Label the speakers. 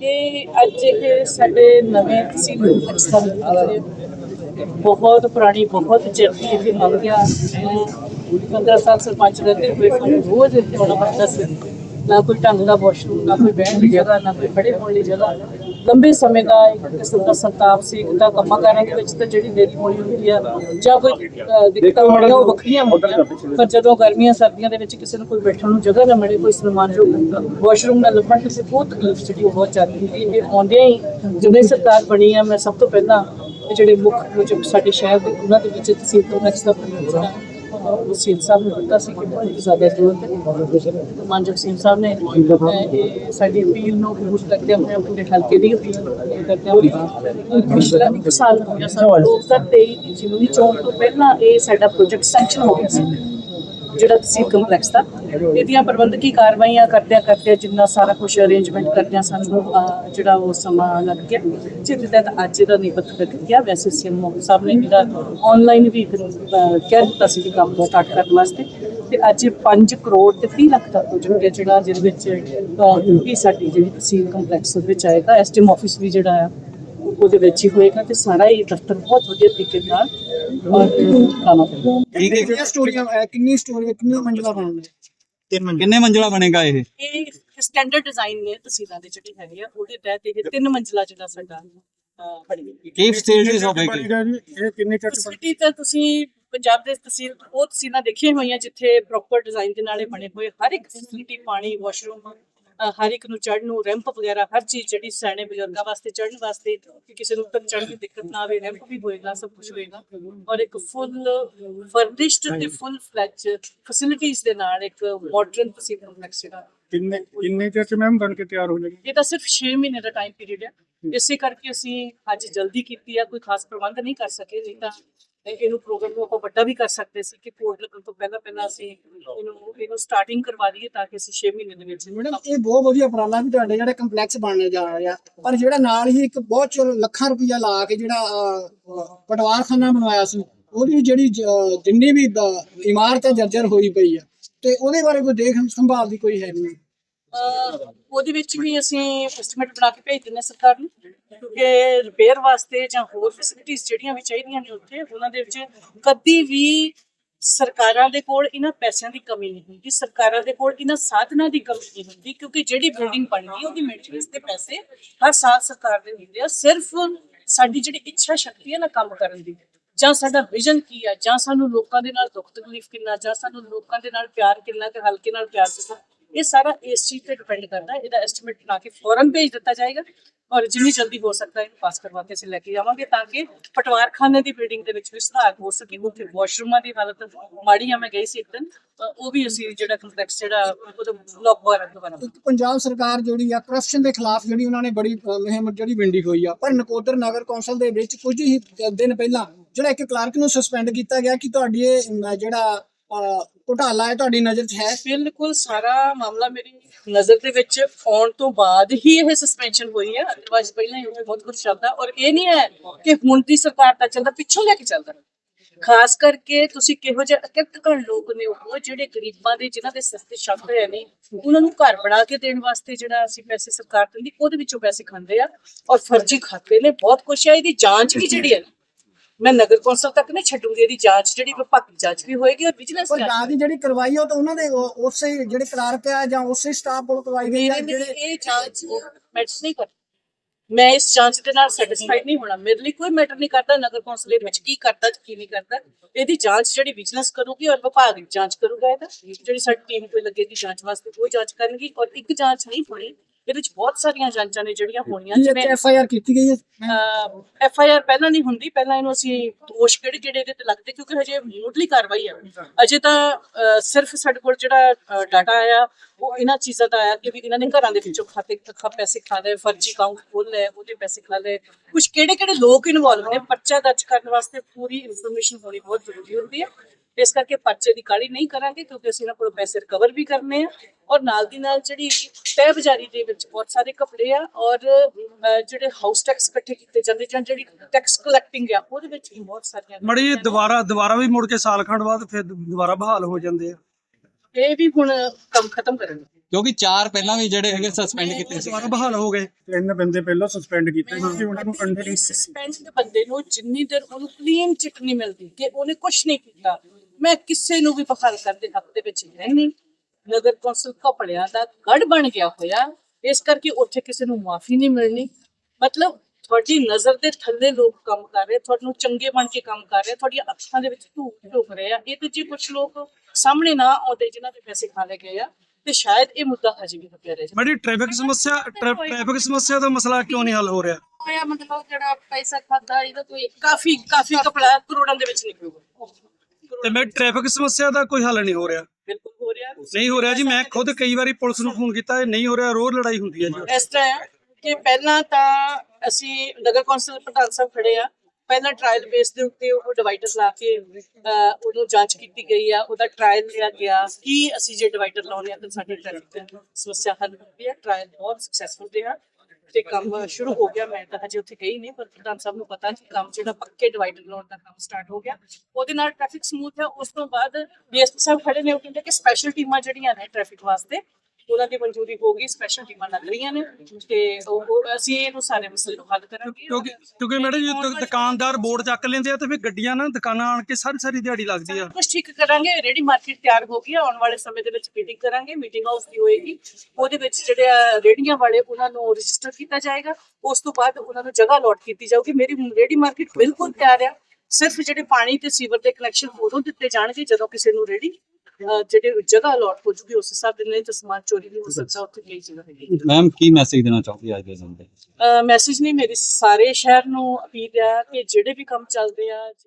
Speaker 1: ਇਹ ਅੱਜ ਇਹ ਸਾਡੇ ਨਵੇਂ ਤਹਿਸੀਲ ਕੰਪਲੈਕਸ ਬਹੁਤ ਪੁਰਾਣੀ, ਬਹੁਤ ਚਿਰ ਇਹ ਮੰਗਿਆ ਆ। ਮੈਂ 15 ਸਾਲ ਸਰਪੰਚ ਰਹਿੰਦੇ ਹੋਏ ਸਾਨੂੰ ਰੋਜ਼ ਇੱਥੇ ਆਉਣਾ ਪੈਂਦਾ ਸੀ ਨਾ ਕੋਈ ਢੰਗ ਦਾ ਵਾਸ਼ਰੂਮ ਨਾ ਕੋਈ ਬਹਿਣ ਦੀ ਜਗ੍ਹਾ ਨਾ ਕੋਈ ਖੜੇ ਹੋਣ ਦੀ ਜਗ੍ਹਾ। ਲੰਬੇ ਸਮੇਂ ਦਾ ਇੱਕ ਕਿਸਮ ਦਾ ਸੰਤਾਪ ਸੀ ਇੱਕ ਤਾਂ ਕੰਮਾਂ ਕਾਰਾਂ ਦੇ ਵਿੱਚ ਤਾਂ ਜਿਹੜੀ ਦੇਰੀ ਹੋਣੀ ਹੁੰਦੀ ਆ ਜਾਂ ਕੋਈ ਦਿੱਕਤਾਂ ਹੋਣੀਆਂ ਉਹ ਵੱਖਰੀਆਂ ਹੁੰਦੀਆਂ। ਪਰ ਜਦੋਂ ਗਰਮੀਆਂ ਸਰਦੀਆਂ ਦੇ ਵਿੱਚ ਕਿਸੇ ਨੂੰ ਕੋਈ ਬੈਠਣ ਨੂੰ ਜਗ੍ਹਾ ਨਾ ਮਿਲੇ ਕੋਈ ਸਨਮਾਨਯੋਗ ਵਾਸ਼ਰੂਮ ਨਾ ਲੱਭਣ ਕਿਸੇ ਬਹੁਤ ਤਕਲੀਫ ਜਿਹੜੀ ਉਹ ਬਹੁਤ ਚੱਲ ਰਹੀ ਸੀ। ਇਹ ਆਉਂਦਿਆਂ ਹੀ ਜਦੋਂ ਇਹ ਸਰਕਾਰ ਬਣੀ ਆ ਮੈਂ ਸਭ ਤੋਂ ਪਹਿਲਾਂ ਜਿਹੜੇ ਮੁੱਖ ਪ੍ਰੋਜੈਕਟ ਸਾਡੇ ਸ਼ਹਿਰ ਦੇ ਉਹਨਾਂ ਦੇ ਵਿੱਚ ਤਹਿਸੀਲ ਕੰਪਲੈਕਸ ਦਾ ਪ੍ਰੋਜੈਕਟ ਉਹ ਸਾਹਿਬ ਨੇ ਦਿੱਤਾ ਸੀ ਕਿ ਬਹੁਤ ਜ਼ਿਆਦਾ ਜ਼ਰੂਰਤ ਹੈ। ਮਾਨਜੋ ਸਿੰਘ ਸਾਹਿਬ ਨੇ ਸਾਡੀ ਅਪੀਲ ਨੂੰ ਪੂਰਾ ਕਰਦੇ ਹੋਏ ਪੂਰੇ ਹਲਕੇ ਦੀ ਅਪੀਲ ਕਰਦੇ ਹੋਏ ਪਿਛਲਾ ਇੱਕ ਸਾਲ ਹੋ ਗਿਆ ਸਾਨੂੰ। 2023 ਦੀ ਜਿਮਨੀ ਚੋਣ ਤੋਂ ਪਹਿਲਾਂ ਇਹ ਸਾਡਾ ਪ੍ਰੋਜੈਕਟ ਸੈਂਕਸ਼ਨ ਹੋ ਗਿਆ ਸੀ। ਜਿਹੜਾ ਤਹਿਸੀਲ ਕੰਪਲੈਕਸ ਦਾ ਇਹਦੀਆਂ ਪ੍ਰਬੰਧਕੀ ਕਾਰਵਾਈਆਂ ਕਰਦਿਆਂ ਕਰਦਿਆਂ ਜਿੰਨਾ ਸਾਰਾ ਕੁਝ ਅਰੇਂਜਮੈਂਟ ਕਰਦਿਆਂ ਸਾਨੂੰ ਅਹ, ਜਿਹੜਾ ਉਹ ਸਮਾਂ ਲੱਗ ਗਿਆ ਜਿਹਦੇ ਤਹਿਤ ਅੱਜ ਇਹਦਾ ਨਿਪਤ ਕਰ ਗਿਆ। ਵੈਸੇ ਸੀਐਮ ਮੋਹਨ ਸਾਹਿਬ ਨੇ ਇਹਦਾ ਆਨਲਾਈਨ ਵੀ ਫਿਰ, ਅਹ, ਕਹਿ ਦਿੱਤਾ ਸੀ ਕਿ ਕੰਮ ਸਟਾਰਟ ਕਰਨ ਵਾਸਤੇ। ਤੇ ਅੱਜ 5 ਕਰੋੜ ਤੇ 30 ਲੱਖ ਦਾ ਪ੍ਰੋਜੈਕਟ ਹੈ ਜਿਹੜਾ ਜਿਹਦੇ ਵਿੱਚ ਅਹ, ਇਹ ਸਾਡੀ ਜਿਹੜੀ ਤਹਿਸੀਲ ਕੰਪਲੈਕਸ ਦੇ ਵਿੱਚ ਆਏਗਾ। ਐਸਟੀਐਮ ਆਫਿਸ ਵੀ ਜਿਹੜਾ ਆ ਉਹਦੇ ਵਿੱਚ ਹੀ ਹੋਏਗਾ ਤੇ ਸਾਰਾ ਇਹ ਦਫ਼ਤਰ ਬਹੁਤ ਵਧੀਆ ਤਰੀਕੇ ਨਾਲ ਔਰ ਕੰਮ ਕਰੇਗਾ।
Speaker 2: ਕਿੰਨੀਆਂ ਸਟੋਰੀਆਂ ਅਹ ਕਿੰਨੀ ਸਟੋਰੀ ਕਿੰਨੀ ਮੰਜ਼ਲਾ ਬਣਾਉਂਦੇ
Speaker 3: ਤਿੰਨ ਮੰਜ਼ਿਲ। ਕਿੰਨੇ ਮੰਜ਼ਿਲਾ ਬਣੇਗਾ ਇਹ?
Speaker 1: ਇਹ ਸਟੈਂਡਰਡ ਡਿਜ਼ਾਈਨ ਨੇ ਤਹਿਸੀਲਾਂ ਦੇ ਜਿਹੜੇ ਹੈਗੇ ਆ ਉਹਦੇ ਤਹਿਤ ਇਹ ਤਿੰਨ ਮੰਜ਼ਲਾ ਜਿਹੜਾ ਸਾਡਾ ਅਹ, ਬਣੇਗੀ।
Speaker 3: ਕੀ? ਫੈਸਿਲਿਟੀਜ਼ ਹੋਵੇਗੀ
Speaker 2: ਇਹ ਕਿੰਨੇ ਚਰਚ
Speaker 1: ਫੈਸਿਲਿਟੀ ਤਾਂ ਤੁਸੀਂ ਪੰਜਾਬ ਦੇ ਤਹਿਸੀਲ ਉਹ ਤਹਿਸੀਲਾਂ ਦੇਖੀਆਂ ਹੋਈਆਂ ਜਿੱਥੇ ਪ੍ਰੋਪਰ ਡਿਜ਼ਾਈਨ ਦੇ ਨਾਲੇ ਬਣੇ ਹੋਏ ਹਰ ਇੱਕ ਫੈਸਿਲਿਟੀ ਪਾਣੀ ਵਾਸ਼ਰੂਮ ਹਰ ਇੱਕ ਨੂੰ ਚੜ੍ਹਨ ਨੂੰ ਰੈਂਪ ਵਗੈਰਾ ਹਰ ਚੀਜ਼ ਜਿਹੜੀ ਸਿਆਣੇ ਬਜ਼ੁਰਗਾਂ ਵਾਸਤੇ ਚੜ੍ਹਨ ਵਾਸਤੇ ਕਿ ਕਿਸੇ ਨੂੰ ਉੱਤਰ ਚੜ੍ਹਨ ਦੀ ਦਿੱਕਤ ਨਾ ਆਵੇ ਰੈਂਪ ਵੀ ਹੋਏਗਾ ਸਭ ਕੁਝ ਹੋਏਗਾ। ਔਰ ਇੱਕ ਫੁੱਲ ਫਰਨਿਸ਼ਡ ਤੇ ਫੁੱਲ ਫਲੈਜ ਫੈਸਿਲਿਟੀਜ਼ ਦੇ ਨਾਲ ਇੱਕ ਮਾਡਰਨ ਤਹਿਸੀਲ ਕੰਪਲੈਕਸ ਜਿਹੜਾ।
Speaker 2: ਕਿੰਨੇ ਕਿੰਨੇ ਚਰਚ ਮੈਮ ਬਣ ਕੇ ਤਿਆਰ ਹੋ ਜਾਣਗੇ
Speaker 1: ਇਹ ਤਾਂ ਸਿਰਫ 6 ਮਹੀਨੇ ਦਾ ਟਾਈਮ ਪੀਰੀਅਡ ਹੈ। ਇਸੇ ਕਰਕੇ ਅਸੀਂ ਅੱਜ ਜਲਦੀ ਕੀਤੀ ਆ ਕੋਈ ਖਾਸ ਪ੍ਰਬੰਧ ਨਹੀਂ ਕਰ ਸਕੇ ਨਹੀਂ ਤਾਂ ਇਹ- ਇਹਨੂੰ ਪ੍ਰੋਗਰਾਮ ਨੂੰ ਆਪਾਂ ਵੱਡਾ ਵੀ ਕਰ ਸਕਦੇ ਸੀ ਕਿ ਕੋਰਟ ਲੱਗਣ ਤੋਂ ਪਹਿਲਾਂ ਪਹਿਲਾਂ ਅਸੀਂ ਇਹਨੂੰ ਇਹਨੂੰ ਸਟਾਰਟਿੰਗ ਕਰਵਾ ਦਈਏ ਤਾਂ ਕਿ ਅਸੀਂ 6 ਮਹੀਨੇ ਦੇ ਵਿੱਚ
Speaker 2: ਮੈਡਮ ਇਹ ਬਹੁਤ ਵਧੀਆ ਉਪਰਾਲਾ ਵੀ ਤੁਹਾਡੇ ਜਿਹੜਾ ਕੰਪਲੈਕਸ ਬਣਨ ਜਾ ਰਿਹਾ ਪਰ ਜਿਹੜਾ ਨਾਲ ਹੀ ਇੱਕ ਬਹੁਤ ਚਿਰ ਲੱਖਾਂ ਰੁਪਈਆ ਲਾ ਕੇ ਜਿਹੜਾ ਅਹ, ਅਹ, ਪਟਵਾਰਖਾਨਾ ਬਣਵਾਇਆ ਸੀ ਉਹਦੀ ਜਿਹੜੀ ਜਿੰਨੀ ਵੀ ਬ- ਇਮਾਰਤ ਹੈ ਜਰਜਰ ਹੋਈ ਪਈ ਆ ਤੇ ਉਹਦੇ ਬਾਰੇ ਕੋਈ ਦੇਖ ਸੰਭਾਲ ਦੀ ਕੋਈ ਹੈ ਨਹੀਂ।
Speaker 1: ਉਹਦੇ ਵਿੱਚ ਵੀ ਅਸੀਂ ਐਸਟੀਮੇਟ ਬਣਾ ਕੇ ਭੇਜ ਦਿੰਦੇ ਹਾਂ ਸਰਕਾਰ ਨੂੰ ਕਿਉਂਕਿ ਰਿਪੇਅਰ ਵਾਸਤੇ ਜਾਂ ਹੋਰ ਫੈਸਿਲਿਟੀਆਂ ਜਿਹੜੀਆਂ ਵੀ ਚਾਹੀਦੀਆਂ ਨੇ ਉੱਥੇ, ਉਹਨਾਂ ਦੇ ਵਿੱਚ ਕਦੀ ਵੀ ਸਰਕਾਰਾਂ ਦੇ ਕੋਲ ਇਹਨਾਂ ਪੈਸਿਆਂ ਦੀ ਕਮੀ ਨਹੀਂ ਹੁੰਦੀ, ਸਰਕਾਰਾਂ ਦੇ ਕੋਲ ਇਹਨਾਂ ਸਾਧਨਾਂ ਦੀ ਕਮੀ ਨਹੀਂ ਹੁੰਦੀ, ਕਿਉਂਕਿ ਜਿਹੜੀ ਬਿਲਡਿੰਗ ਬਣਦੀ ਉਹਦੀ ਮੇਨਟੇਨੈਂਸ ਦੇ ਪੈਸੇ ਹਰ ਸਾਲ ਸਰਕਾਰ ਦੇ ਦਿੰਦੇ ਆ, ਸਿਰਫ ਸਾਡੀ ਜਿਹੜੀ ਇੱਛਾ ਸ਼ਕਤੀ ਹੈ ਨਾ ਕੰਮ ਕਰਨ ਦੀ, ਜਾਂ ਸਾਡਾ ਵਿਜ਼ਨ ਕੀ ਆ, ਜਾਂ ਸਾਨੂੰ ਲੋਕਾਂ ਦੇ ਨਾਲ ਦੁੱਖ ਤਕਲੀਫ ਕਿੰਨਾ, ਜਾਂ ਸਾਨੂੰ ਲੋਕਾਂ ਦੇ ਨਾਲ ਪਿਆਰ ਕਿੰਨਾ ਕਿ, ਹਲਕੇ ਨਾਲ ਪਿਆਰ ਕਿੰਨਾ ਇਹ ਸਾਰਾ ਇਸ ਚੀਜ਼ ਤੇ ਡਿਪੈਂਡ ਕਰਦਾ ਹੈ। ਇਹਦਾ ਐਸਟੀਮੇਟ ਬਣਾ ਕੇ ਫੌਰਨ ਭੇਜ ਦਿੱਤਾ ਜਾਏਗਾ ਔਰ ਜਿੰਨੀ ਜਲਦੀ ਹੋ ਸਕਦਾ ਇਹਨੂੰ ਪਾਸ ਕਰਵਾ ਕੇ ਅਸੀਂ ਲੈ ਕੇ ਜਾਵਾਂਗੇ ਤਾਂ ਕਿ ਪਟਵਾਰਖਾਨੇ ਦੀ ਬਿਲਡਿੰਗ ਦੇ ਵਿੱਚ ਵੀ ਸੁਧਾਰ ਹੋ ਸਕੇ। ਉੱਥੇ ਵਾਸ਼ਰੂਮਾਂ ਦੀ ਹਾਲਤ ਮਾੜੀ ਆ, ਮੈਂ ਗਈ ਸੀ ਇੱਕ ਦਿਨ ਉਹ ਵੀ ਅਸੀਂ ਜਿਹੜਾ ਕੰਪਲੈਕਸ ਜਿਹੜਾ ਉਹਦਾ ਬਲੌਕ ਵਗੈਰਾ ਦੁਬਾਰਾ
Speaker 2: ਪੰਜਾਬ ਸਰਕਾਰ ਜਿਹੜੀ ਆ ਕਰਪਸ਼ਨ ਦੇ ਖਿਲਾਫ ਜਿਹੜੀ ਉਹਨਾਂ ਨੇ ਬੜੀ ਮੁਹਿੰਮ ਜਿਹੜੀ ਵਿੰਡੀ ਹੋਈ ਆ, ਪਰ ਨਕੋਦਰ ਨਗਰ ਕੌਂਸਲ ਦੇ ਵਿੱਚ ਕੁਝ ਹੀ ਦਿਨ ਪਹਿਲਾਂ ਜਿਹੜਾ ਇੱਕ ਕਲਰਕ ਨੂੰ ਸਸਪੈਂਡ ਕੀਤਾ ਗਿਆ ਕਿ ਤੁਹਾਡੀ ਇਹ ਜਿਹੜਾ ਘੁਟਾਲਾ ਹੈ, ਤੁਹਾਡੀ ਨਜ਼ਰ 'ਚ ਹੈ?
Speaker 1: ਬਿਲਕੁਲ, ਸਾਰਾ ਮਾਮਲਾ ਮੇਰੀ ਨਜ਼ਰ ਦੇ ਵਿੱਚ ਆਉਣ ਤੋਂ ਬਾਅਦ ਹੀ ਇਹ ਸਸਪੈਂਸ਼ਨ ਹੋਈ ਹੈ। ਅਦਰਵਾਈਜ਼ ਪਹਿਲਾਂ ਹੀ ਬਹੁਤ ਕੁਝ ਚੱਲਦਾ ਔਰ ਇਹ ਨਹੀਂ ਹੈ ਕਿ ਹੁਣ ਦੀ ਸਰਕਾਰ ਦਾ ਚੱਲਦਾ, ਪਿੱਛੋਂ ਲੈ ਕੇ ਚੱਲਦਾ। ਖਾਸ ਕਰਕੇ ਤੁਸੀਂ ਕਿਹੋ ਜਿਹੇ ਅਕਿਰਤਕਣ ਲੋਕ ਨੇ ਉਹ, ਜਿਹੜੇ ਗਰੀਬਾਂ ਦੇ, ਜਿਨ੍ਹਾਂ ਦੇ ਸਸਤੇ ਛੱਤ ਹੋਏ ਨੇ ਉਹਨਾਂ ਨੂੰ ਘਰ ਬਣਾ ਕੇ ਦੇਣ ਵਾਸਤੇ ਜਿਹੜਾ ਅਸੀਂ ਪੈਸੇ ਸਰਕਾਰ ਦਿੰਦੀ, ਉਹਦੇ ਵਿੱਚੋਂ ਪੈਸੇ ਖਾਂਦੇ ਆ ਔਰ ਫਰਜ਼ੀ ਖਾਤੇ ਨੇ, ਬਹੁਤ ਕੁਛ ਹੈ, ਇਹਦੀ ਜਾਂਚ ਵੀ ਜਿਹੜੀ ਹੈ ਮੈਂ ਨਗਰ ਕੌਂਸਲ ਤੱਕ ਨਹੀਂ ਛੱਡੂਗੀ ਇਹਦੀ ਜਾਂਚ ਜਿਹੜੀ ਵਿਭਾਗੀ ਜਾਂਚ ਵੀ ਹੋਏਗੀ ਔਰ ਵਿਜੀਲੈਂਸ
Speaker 2: ਪਰ ਗਾਂ ਦੀ ਜਿਹੜੀ ਕਰਵਾਈ ਉਹ ਤਾਂ ਉਹਨਾਂ ਦੇ ਉਹ- ਉਸੇ ਜਿਹੜੇ ਕਲਰਕ ਆ ਜਾਂ ਉਸੇ ਸਟਾਫ ਕੋਲ ਕਰਵਾਈ ਗਈ ਆ
Speaker 1: ਮੇਰੇ ਲਈ
Speaker 2: ਜਿਹੜੇ
Speaker 1: ਇਹ ਜਾਂਚ ਮੈਟਰ ਨਹੀਂ ਕਰਦੀ। ਮੈਂ ਇਸ ਜਾਂਚ ਦੇ ਨਾਲ ਸੈਟੀਸਫਾਈਡ ਨਹੀਂ ਹੋਣਾ। ਮੇਰੇ ਲਈ ਕੋਈ ਮੈਟਰ ਨਹੀਂ ਕਰਦਾ ਨਗਰ ਕੌਂਸਲ ਦੇ ਵਿੱਚ ਕੀ ਕਰਦਾ ਤੇ ਕੀ ਨਹੀਂ ਕਰਦਾ। ਇਹਦੀ ਜਾਂਚ ਜਿਹੜੀ ਵਿਜੀਲੈਂਸ ਕਰੂਗੀ ਔਰ ਵਿਭਾਗ ਜਾਂਚ ਕਰੂਗਾ ਇਹਦਾ। ਜਿਹੜੀ ਸਾਡੀ ਟੀਮ ਕੋਈ ਲੱਗੇਗੀ ਜਾਂਚ ਵਾਸਤੇ ਉਹ ਜਾਂਚ ਕਰਨਗੀ ਔਰ ਇੱਕ ਜਾਂਚ ਨਹੀਂ ਹੋਣੀ। ਇਹਦੇ ਵਿੱਚ ਬਹੁਤ ਸਾਰੀਆਂ ਜਾਂਚਾਂ ਨੇ ਜਿਹੜੀਆਂ ਹੋਣੀਆਂ ਜਿਵੇਂ
Speaker 2: ਐਫ ਆਈ ਆਰ ਕੀਤੀ ਗਈ ਹੈ।
Speaker 1: ਐਫ ਆਈ ਆਰ ਪਹਿਲਾਂ ਨਹੀਂ ਹੁੰਦੀ ਪਹਿਲਾਂ ਇਹਨੂੰ ਅਸੀਂ ਦੋਸ਼ ਕਿਹੜੇ ਕਿਹੜੇ ਇਹਦੇ ਤੇ ਲੱਗਦੇ ਕਿਉਂਕਿ ਹਜੇ ਮੁੱਢਲੀ ਕਾਰਵਾਈ ਹੈ ਅਜੇ ਤਾਂ ਸਿਰਫ ਸਾਡੇ ਕੋਲ ਜਿਹੜਾ ਡਾਟਾ ਆਇਆ ਉਹ ਇਹਨਾਂ ਚੀਜ਼ਾਂ ਦਾ ਆਇਆ ਕਿ ਵੀ ਇਹਨਾਂ ਨੇ ਘਰਾਂ ਦੇ ਵਿੱਚੋਂ ਖਾਤੇ ਖਾ ਪੈਸੇ ਖਾ ਲਏ ਫਰਜ਼ੀ ਅਕਾਊਂਟ ਖੋਲ ਲਏ ਉਹਦੇ ਪੈਸੇ ਖਾ ਲਏ। ਕੁਝ ਕਿਹੜੇ ਕਿਹੜੇ ਲੋਕ ਇਨਵੋਲਵ ਨੇ ਪਰਚਾ ਦਰਜ ਕਰਨ ਵਾਸਤੇ ਪੂਰੀ ਇਨਫੋਰਮੇਸ਼ਨ ਹੋਣੀ ਬਹੁਤ ਜ਼ਰੂਰੀ ਹੁੰਦੀ ਹੈ। ਇਸ ਕਰਕੇ ਪਰਚੇ ਦੀ ਕਾਲੀ ਨਹੀਂ ਕਰਾਂਗੇ ਕਿਉਂਕਿ ਅਸੀਂ ਇਹਨਾਂ ਕੋਲੋਂ ਪੈਸੇ ਰਿਕਵਰ ਵੀ ਕਰਨੇ ਆ ਔਰ ਨਾਲ ਦੀ ਨਾਲ ਜਿਹੜੀ ਤਹਿ ਬਜ਼ਾਰੀ ਦੇ ਵਿੱਚ ਬਹੁਤ ਸਾਰੇ ਕਪੜੇ ਆ ਔਰ ਜਿਹੜੇ ਹਾਊਸ ਟੈਕਸ ਇਕੱਠੇ ਕੀਤੇ ਜਾਂਦੇ ਜਾਂ ਜਿਹੜੀ ਟੈਕਸ ਕਲੈਕਟਿੰਗ ਆ ਉਹਦੇ ਵਿੱਚ ਵੀ ਬਹੁਤ ਸਾਰੀਆਂ
Speaker 4: ਮੜੀ ਦੁਬਾਰਾ ਦੁਬਾਰਾ ਵੀ ਮੁੜ ਕੇ ਸਾਲ ਖੰਡ ਬਾਅਦ ਫਿਰ ਦੁਬਾਰਾ ਬਹਾਲ ਹੋ ਜਾਂਦੇ ਆ।
Speaker 1: ਇਹ ਵੀ ਹੁਣ ਕੰਮ ਖਤਮ ਕਰਨਗੇ
Speaker 3: ਕਿਉਂਕਿ ਚਾਰ ਪਹਿਲਾਂ ਵੀ ਜਿਹੜੇ ਹੈਗੇ ਸਸਪੈਂਡ ਕੀਤੇ ਸੀ।
Speaker 4: ਦੁਬਾਰਾ ਬਹਾਲ ਹੋ ਗਏ। ਤਿੰਨ ਬੰਦੇ ਪਹਿਲਾਂ ਸਸਪੈਂਡ ਕੀਤੇ ਕਿਉਂਕਿ ਉਹਨਾਂ ਨੂੰ ਅੰਡਰ
Speaker 1: ਸਸਪੈਂਡ ਬੰਦੇ ਨੂੰ ਜਿੰਨੀ ਦੇਰ ਉਹਨੂੰ ਕਲੀਨ ਚਿੱਟ ਨਹੀਂ ਮਿਲਦੀ ਕਿ ਉਹਨੇ ਕੁਝ ਨਹੀਂ ਕੀਤਾ ਮੈਂ ਕਿਸੇ ਨੂੰ ਵੀ ਬਹਾਲ ਕਰਦੇ ਹੱਕ ਦੇ ਵਿੱਚ ਹੈ ਨਹੀਂ ਨਗਰ ਕੌਂਸਲ ਕਪੜਿਆਂ ਦਾ ਗੜ ਬਣ ਗਿਆ ਹੋਇਆ ਇਸ ਕਰਕੇ ਉੱਥੇ ਕਿਸੇ ਨੂੰ ਮਾਫੀ ਨਹੀਂ ਮਿਲਣੀ। ਮਤਲਬ ਤੁਹਾਡੀ ਨਜ਼ਰ ਦੇ ਥੱਲੇ ਲੋਕ ਕੰਮ ਕਰ ਰਹੇ ਤੁਹਾਨੂੰ ਚੰਗੇ ਬਣ ਕੇ ਕੰਮ ਕਰ ਰਹੇ ਤੁਹਾਡੀਆਂ ਅੱਖਾਂ ਦੇ ਵਿੱਚ ਧੂਪ ਝੁਕ ਰਹੇ ਆ। ਇਹ ਤੇ ਜੇ ਕੁਝ ਲੋਕ ਸਾਹਮਣੇ ਨਾ ਆਉਂਦੇ ਜਿਨ੍ਹਾਂ ਦੇ ਪੈਸੇ ਖਾ ਲਏ ਗਏ ਆ ਤੇ ਸ਼ਾਇਦ ਇਹ ਮੁੱਦਾ ਹਜੇ ਵੀ ਪਿਆ ਰਹੇ
Speaker 4: ਬੜੀ ਟ੍ਰੈਫਿਕ ਸਮੱਸਿਆ ਟ੍ਰੈਫਿਕ ਸਮੱਸਿਆ ਦਾ ਮਸਲਾ ਕਿਉਂ ਨਹੀਂ ਹੱਲ ਹੋ ਰਿਹਾ?
Speaker 1: ਹੋਇਆ ਮਤਲਬ ਜਿਹੜਾ ਪੈਸਾ ਖਾਦਾ ਇਹਦਾ ਕੋਈ ਕਾਫੀ ਕਾਫੀ ਕਪੜਾ ਕਰੋੜਾਂ ਦੇ ਵਿੱਚ ਨਿਕਲੂਗਾ।
Speaker 4: ਤੇ ਮੈਂ ਟ੍ਰੈਫਿਕ ਸਮੱਸਿਆ ਦਾ ਕੋਈ ਹੱਲ ਨਹੀਂ ਹੋ ਰਿਹਾ।
Speaker 1: ਬਿਲਕੁਲ ਹੋ ਰਿਹਾ।
Speaker 4: ਨਹੀਂ ਹੋ ਰਿਹਾ ਜੀ ਮੈਂ ਖੁਦ ਕਈ ਵਾਰੀ ਪੁਲਿਸ ਨੂੰ ਫੋਨ ਕੀਤਾ ਇਹ ਨਹੀਂ ਹੋ ਰਿਹਾ ਰੋਜ਼ ਲੜਾਈ ਹੁੰਦੀ ਹੈ ਜੀ।
Speaker 1: ਇਸ ਤਰ੍ਹਾਂ ਹੈ ਕਿ ਪਹਿਲਾਂ ਤਾਂ ਅਸੀਂ ਨਗਰ ਕੌਂਸਲ ਪ੍ਰਧਾਨ ਸਾਹਿਬ ਖੜੇ ਆ। ਪਹਿਲਾਂ ਟ੍ਰਾਇਲ ਬੇਸ ਦੇ ਉੱਤੇ ਉਹ ਡਿਵਾਈਡਰ ਲਾ ਕੇ ਉਹਨੂੰ ਜਾਂਚ ਕੀਤੀ ਗਈ ਆ ਉਹਦਾ ਟ੍ਰਾਇਲ ਲਿਆ ਗਿਆ। ਕਿ ਅਸੀਂ ਜੇ ਡਿਵਾਈਡਰ ਲਾਉਂਦੇ ਆ ਤਾਂ ਸਾਡੀ ਟ੍ਰੈਫਿਕ ਸਮੱਸਿਆ ਹੱਲ ਹੁੰਦੀ ਹੈ ਟ੍ਰਾਇਲ ਬਹੁਤ ਸਕਸੈਸਫੁਲ ਰਿਹਾ। ਤੇ ਕੰਮ ਸ਼ੁਰੂ ਹੋ ਗਿਆ, ਮੈਂ ਤਾਂ ਹਜੇ ਉੱਥੇ ਗਈ ਨਹੀਂ, ਪਰ ਪ੍ਰਧਾਨ ਸਾਹਿਬ ਨੂੰ ਪਤਾ ਕਿ ਕੰਮ ਜਿਹੜਾ ਪੱਕੇ ਡਿਵਾਈਡਰ ਲਾਉਣ ਦਾ ਕੰਮ ਸਟਾਰਟ ਹੋ ਗਿਆ। ਉਹਦੇ ਨਾਲ ਟ੍ਰੈਫਿਕ ਸਮੂਥ ਹੈ। ਉਸ ਤੋਂ ਬਾਅਦ ਡੀਐਸਪੀ ਸਾਹਿਬ ਖੜੇ ਨੇ, ਉਹ ਕਹਿੰਦੇ ਕਿ ਸਪੈਸ਼ਲ ਟੀਮਾਂ ਜਿਹੜੀਆਂ ਨੇ ਟ੍ਰੈਫਿਕ ਵਾਸਤੇ ਉਹਨਾਂ ਦੀ ਮਨਜ਼ੂਰੀ ਹੋ ਗਈ ਸਪੈਸ਼ਲ ਟੀਮਾਂ ਲੱਗ ਰਹੀਆਂ ਨੇ ਤੇ ਉਹ ਅਸੀਂ ਇਹਨੂੰ ਸਾਰੇ ਮਸਲੇ ਨੂੰ ਹੱਲ ਕਰਾਂਗੇ।
Speaker 4: ਕਿਉਂਕਿ ਕਿਉਂਕਿ ਮੈਡਮ ਜੀ ਦੁਕਾਨਦਾਰ ਬੋਰਡ ਚੱਕ ਲੈਂਦੇ ਆ ਤੇ ਫਿਰ ਗੱਡੀਆਂ ਨਾ ਦੁਕਾਨਾਂ ਆਣ ਕੇ ਸਾਰੀ ਸਾਰੀ ਦਿਹਾੜੀ ਲੱਗਦੀ ਆ।
Speaker 1: ਕੁਝ ਠੀਕ ਕਰਾਂਗੇ ਰੈਡੀ ਮਾਰਕੀਟ ਤਿਆਰ ਹੋ ਗਈ ਆਉਣ ਵਾਲੇ ਸਮੇਂ ਦੇ ਵਿੱਚ ਮੀਟਿੰਗ ਕਰਾਂਗੇ ਮੀਟਿੰਗ ਹਾਊਸ ਦੀ ਹੋਏਗੀ। ਉਹਦੇ ਵਿੱਚ ਜਿਹੜੇ ਰੇੜੀਆਂ ਵਾਲੇ ਉਹਨਾਂ ਨੂੰ ਰਜਿਸਟਰ ਕੀਤਾ ਜਾਏਗਾ। ਉਸ ਤੋਂ ਬਾਅਦ ਉਹਨਾਂ ਨੂੰ ਜਗ੍ਹਾ ਅਲਾਟ ਕੀਤੀ ਜਾਊਗੀ। ਮੇਰੀ ਰੇਡੀ ਮਾਰਕੀਟ ਬਿਲਕੁਲ ਤਿਆਰ ਆ। ਸਿਰਫ ਜਿਹੜੇ ਪਾਣੀ ਤੇ ਸੀਵਰ ਦੇ ਕਨੈਕਸ਼ਨ ਉਦੋਂ ਦਿੱਤੇ ਜਾਣਗੇ ਜਦੋਂ ਕਿਸੇ ਨੂੰ ਰੇੜੀ ਜਿਹੜੇ ਜਗ੍ਹਾ ਅਲਾਟ ਹੋ ਜੂਗੀ ਉਸ ਹਿਸਾਬ ਦੇ ਨਾਲ ਤਾਂ ਸਮਾਨ ਚੋਰੀ ਨਹੀਂ ਹੋ ਸਕਦਾ ਉੱਥੇ ਕਈ ਜਗ੍ਹਾ ਹੈਗੀ
Speaker 3: ਮੈਮ ਕੀ ਮੈਸੇਜ ਦੇਣਾ ਚਾਹੋਗੇ ਅੱਜ ਦੇ ਦਿਨ
Speaker 1: ਮੈਸੇਜ ਨਹੀਂ ਮੇਰੀ ਸਾਰੇ ਸ਼ਹਿਰ ਨੂੰ ਅਪੀਲ ਹੈ ਕਿ ਜਿਹੜੇ ਵੀ ਕੰਮ ਚੱਲਦੇ ਆ